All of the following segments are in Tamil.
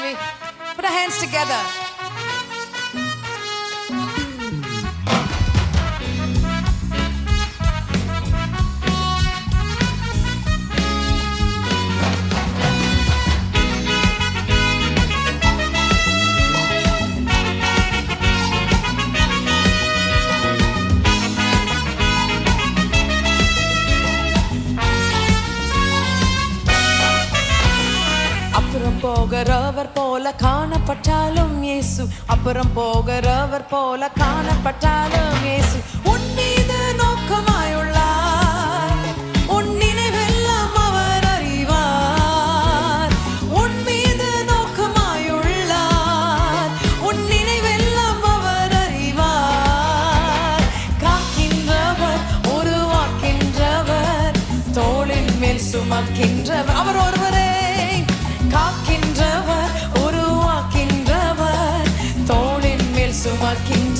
we? Put our hands together. போகிறவர் போல காணப்பட்டாலும் இயேசு. அப்புறம் போகிறவர் போல காணப்பட்டாலும் இயேசு. உன் மீது நோக்கமாயுள்ளார்.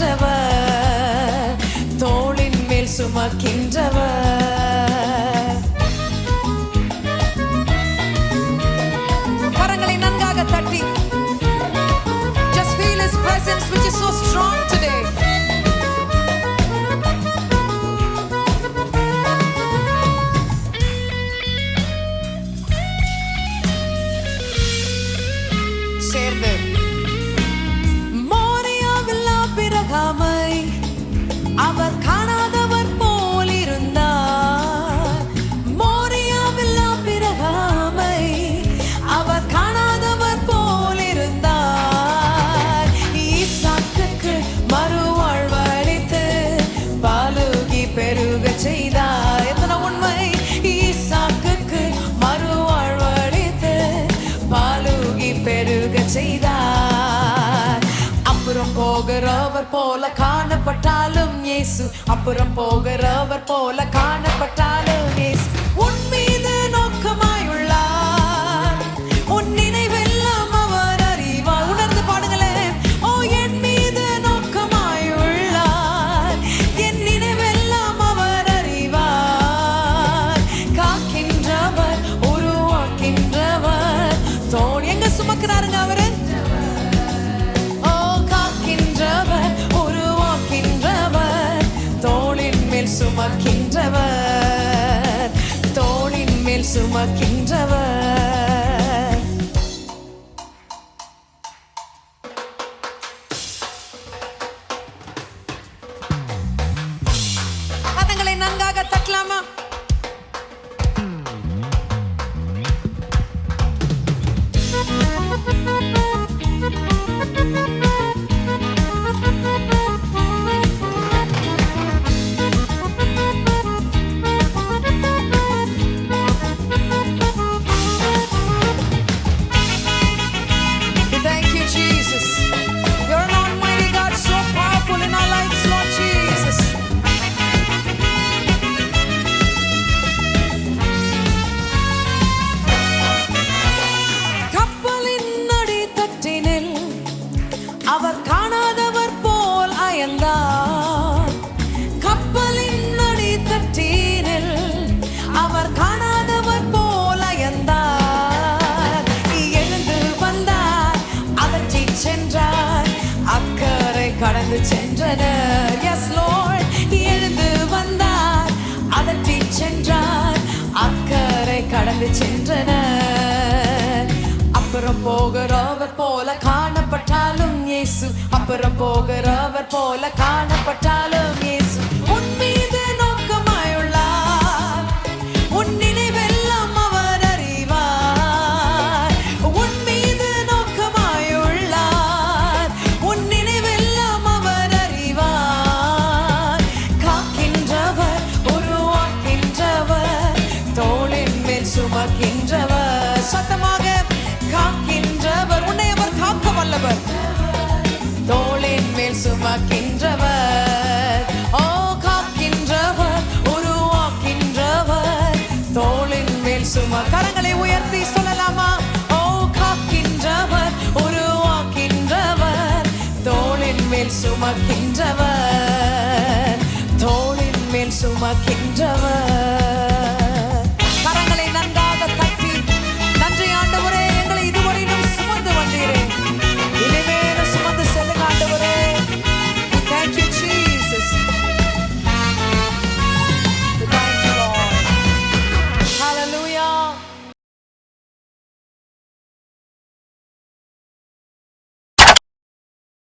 சுமக்கின்றவர் தோளின் மேல் சுமக்கின்றவர் கரங்களை நன்காக தட்டி Just feel his presence which is so strong today. சேர்ந்து போல காணப்பட்டாலும் இயேசு அப்புறம் போகிறவர் போல சுமக்கின்றவர். தோளின் மேல் சுமக்கின்றவர். கடந்து சென்றனர் எஸ் லோர்ட் எழுந்து வந்தார் அதட்டி சென்றார் அக்கறை கடந்து சென்றனர் அப்புறம் போகிறவர் போல காணப்பட்டாலும் இயேசு. அப்புறம் போகிறவர் போல காணப்பட்டாலும் கரங்களை சொல்லலாமா? ஓ காக்கின்றவர் உருவாக்கின்றவர் தோளின் மேல் சுமக்கின்றவர் தோளின் மேல் சுமக்கின்றவர்.